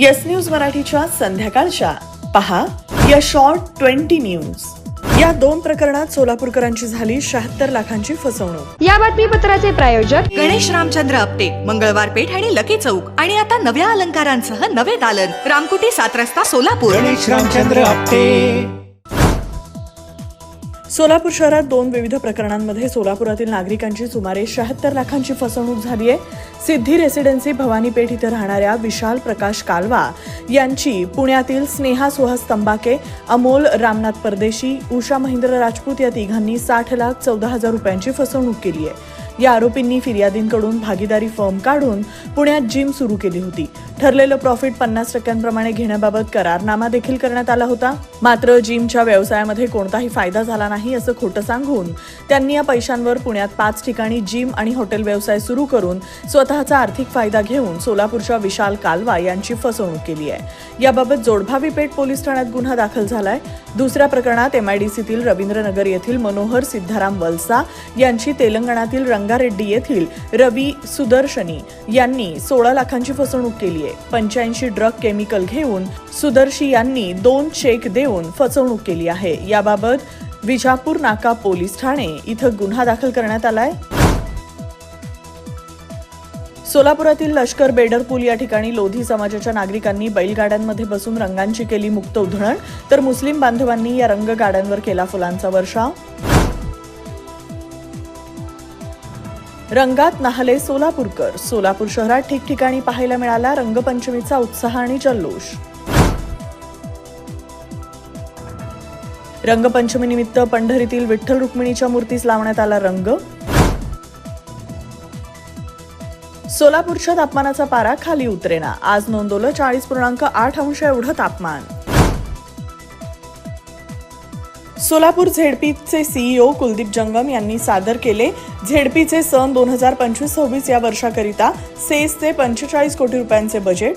Yes news मराठीच्या संध्याकाळच्या. पहा या शॉर्ट ट्वेंटी न्यूज या दोन प्रकरणात सोलापूरकरांची झाली शहात्तर लाखांची फसवणूक. या बातमीपत्राचे प्रायोजक गणेश रामचंद्र आपटे मंगळवार पेठ आणि लकी चौक आणि आता नव्या अलंकारांसह नवे दालन रामकुटी सात रस्ता सोलापूर. गणेश रामचंद्र आपटे. सोलापूर शहरात दोन विविध प्रकरणांमध्ये सोलापुरातील नागरिकांची सुमारे शहात्तर लाखांची फसवणूक झाली आहे. सिद्धी रेसिडेन्सी भवानीपेठ इथं राहणाऱ्या विशाल प्रकाश कालवा यांची पुण्यातील स्नेहा सुहास तंबाके अमोल रामनाथ परदेशी उषा महेंद्र राजपूत या तिघांनी साठ लाख चौदा हजार रुपयांची फसवणूक केली आहे. या आरोपींनी फिर्यादींकडून भागीदारी फर्म काढून पुण्यात जिम सुरू केली होती. ठरलेलं प्रॉफिट पन्नास टक्क्यांप्रमाणे घेण्याबाबत करारनामा देखील करण्यात आला होता. मात्र जिमच्या व्यवसायामध्ये कोणताही फायदा झाला नाही असं खोटं सांगून त्यांनी या पैशांवर पुण्यात पाच ठिकाणी जिम आणि हॉटेल व्यवसाय सुरू करून स्वतःचा आर्थिक फायदा घेऊन सोलापूरच्या विशाल कालवा यांची फसवणूक केली आहे. याबाबत जोडभावी पेठ पोलीस ठाण्यात गुन्हा दाखल झालाय. दुसऱ्या प्रकरणात एमआयडीसीतील रवींद्रनगर येथील मनोहर सिद्धाराम वलसा यांची तेलंगणातील रंग रंगारेड्डी येथील रवी सुदर्शनी यांनी सोळा लाखांची फसवणूक केली आहे. पंच्याऐंशी ड्रग केमिकल घेऊन सुदर्शी यांनी दोन चेक देऊन फसवणूक केली आहे. याबाबत विजापूर नाका पोलीस ठाणे इथं गुन्हा दाखल करण्यात आलाय. सोलापुरातील लष्कर बेडर पूल या ठिकाणी लोधी समाजाच्या नागरिकांनी बैलगाड्यांमध्ये बसून रंगांची केली मुक्त उधळण तर मुस्लिम बांधवांनी या रंगगाड्यांवर केला फुलांचा वर्षाव. रंगात नाहले सोलापूरकर. सोलापूर शहरात ठिकठिकाणी पाहायला मिळाला रंगपंचमीचा उत्साह आणि जल्लोष. रंगपंचमीनिमित्त पंढरीतील विठ्ठल रुक्मिणीच्या मूर्तीस लावण्यात आला रंग. सोलापूरच्या तापमानाचा पारा खाली उतरेना. आज नोंदवलं चाळीस पूर्णांक आठ अंश एवढं तापमान. सोलापूर झेडपीचे सीईओ कुलदीप जंगम यांनी सादर केले. झेडपीचे सन दोन हजार पंचवीस सव्वीस या वर्षाकरिता सेसचे पंचेचाळीस कोटी रुपयांचे बजेट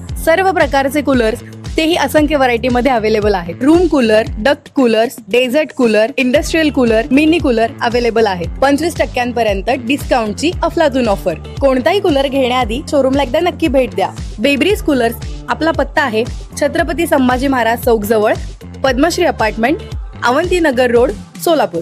सर्व प्रकारचे कूलर्स तेही असंख्य व्हरायटीमध्ये अवेलेबल आहेत. Room cooler duct coolers desert cooler industrial cooler mini cooler available आहेत. पंचवीस टक्क्यांपर्यंत डिस्काउंटची अफलातून ऑफर कोणताही कूलर घेण्याआधी शोरूमला एकदा नक्की भेट द्या. बेबरीज कूलर्स आपला पत्ता आहे छत्रपती संभाजी महाराज चौक जवळ पद्मश्री अपार्टमेंट अवंतीनगर रोड सोलापूर.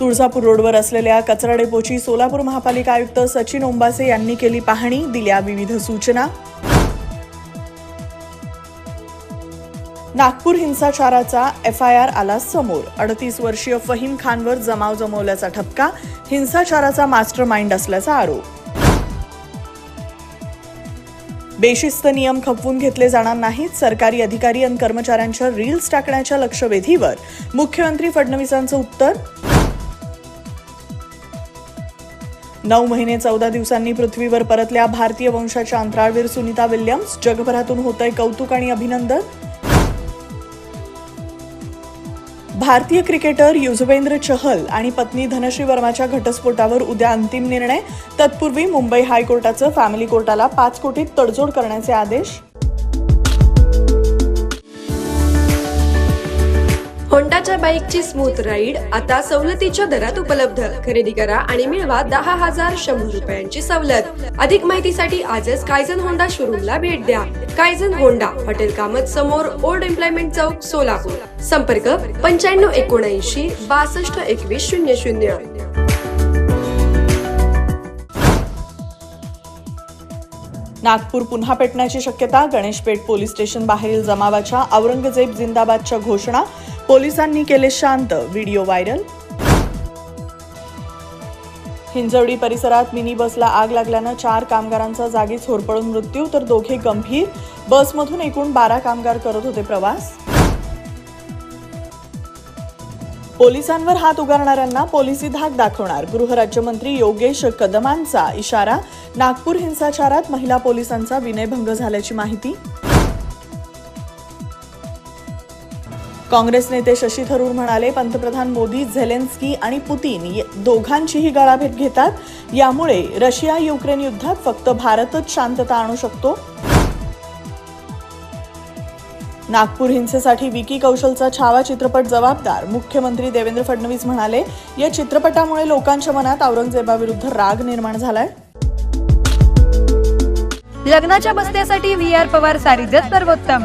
तुळजापूर रोडवर असलेल्या कचरा डेपोची सोलापूर महापालिका आयुक्त सचिन ओंबासे यांनी केली पाहणी दिल्या विविध सूचना. नागपूर हिंसाचाराचा एफ आय आर आला समोर. अडतीस वर्षीय फहीम खानवर जमाव जमवल्याचा ठपका हिंसाचाराचा मास्टर माइंड असल्याचा आरोप. बेशिस्त नियम खपवून घेतले जाणार नाहीत सरकारी अधिकारी आणि कर्मचाऱ्यांच्या रील्स टाकण्याच्या लक्षवेधीवर. मुख्यमंत्री फडणवीसांचं उत्तर? नऊ महिने चौदा दिवसांनी पृथ्वीवर परतल्या भारतीय वंशाच्या अंतराळवीर सुनीता विल्यम्स जगभरातून होतंय कौतुक आणि अभिनंदन. भारतीय क्रिकेटर युजवेंद्र चहल आणि पत्नी धनश्री वर्माच्या घटस्फोटावर उद्या अंतिम निर्णय. तत्पूर्वी मुंबई हायकोर्टाचं फॅमिली कोर्टाला पाच कोटीत तडजोड करण्याचे आदेश. होंडाच्या बाईकची स्मूथ राईड आता सवलतीच्या दरात उपलब्ध. खरेदी करा आणि मिळवा दहा हजार शंभर रुपयांची सवलत. अधिक माहितीसाठी आजच कायझन होंडा शोरूमला भेट द्या. कायझन होंडा हॉटेल कामत समोर ओल्ड एम्प्लॉयमेंट चौक सोलापूर. संपर्क पंच्याण्णव एकोणऐंशी बासष्ट एकवीस शून्य शून्य. नागपूर पुन्हा पेटण्याची शक्यता गणेशपेठ पोलीस स्टेशन बाहेरील जमावाच्या औरंगजेब जिंदाबादच्या घोषणा पोलिसांनी केले शांत व्हिडिओ व्हायरल. हिंजवडी परिसरात मिनी बसला आग लागल्यानं चार कामगारांचा जागीच होरपळून मृत्यू तर दोघे गंभीर. बसमधून एकूण बारा कामगार करत होते प्रवास. पोलिसांवर हात उगारणाऱ्यांना पोलिसी धाक दाखवणार. गृहराज्यमंत्री योगेश कदमांचा इशारा. नागपूर हिंसाचारात महिला पोलिसांचा विनयभंग झाल्याची माहिती. काँग्रेस नेते शशी थरूर म्हणाले पंतप्रधान मोदी झेलेन्स्की आणि पुतीन दोघांचीही गळाभेट घेतात. यामुळे रशिया युक्रेन युद्धात फक्त भारतच शांतता आणू शकतो. नागपूर हिंसेसाठी विकी कौशलचा छावा चित्रपट जबाबदार मुख्यमंत्री देवेंद्र फडणवीस म्हणाले या चित्रपटामुळे लोकांच्या मनात औरंगजेबाविरुद्ध राग निर्माण झालाय. लग्नाच्या बसण्यासाठी व्ही आर पवार सारीजच सर्वोत्तम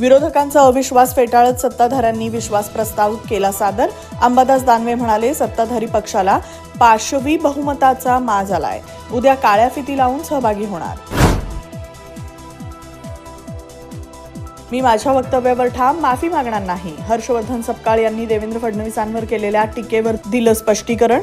विरोधकांचा अविश्वास फेटाळत सत्ताधाऱ्यांनी विश्वास प्रस्ताव केला सादर. अंबादास दानवे म्हणाले सत्ताधारी पक्षाला पाशवी बहुमताचा माज आलाय. उद्या काळ्या फिती लावून सहभागी होणार. मी माझ्या वक्तव्यावर ठाम माफी मागणार नाही. हर्षवर्धन सपकाळ यांनी देवेंद्र फडणवीसांवर केलेल्या टीकेवर दिलं स्पष्टीकरण.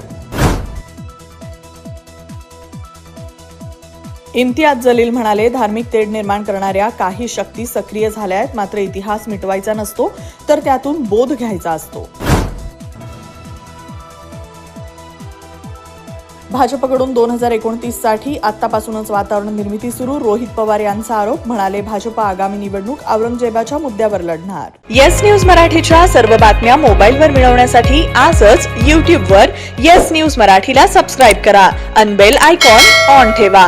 इम्तियाज जलील म्हणाले धार्मिक तेढ निर्माण करणाऱ्या काही शक्ती सक्रिय झाल्या आहेत मात्र इतिहास मिटवायचा नसतो तर त्यातून बोध घ्यायचा असतो. भाजपकडून दोन हजार एकोणतीससाठी आतापासूनच वातावरण निर्मिती सुरू रोहित पवार यांचा आरोप म्हणाले भाजप आगामी निवडणूक औरंगजेबाच्या मुद्द्यावर लढणार. येस न्यूज मराठीच्या सर्व बातम्या मोबाईलवर मिळवण्यासाठी आजच यूट्यूबवर येस न्यूज मराठीला सबस्क्राईब करा. अनबेल आयकॉन ऑन ठेवा.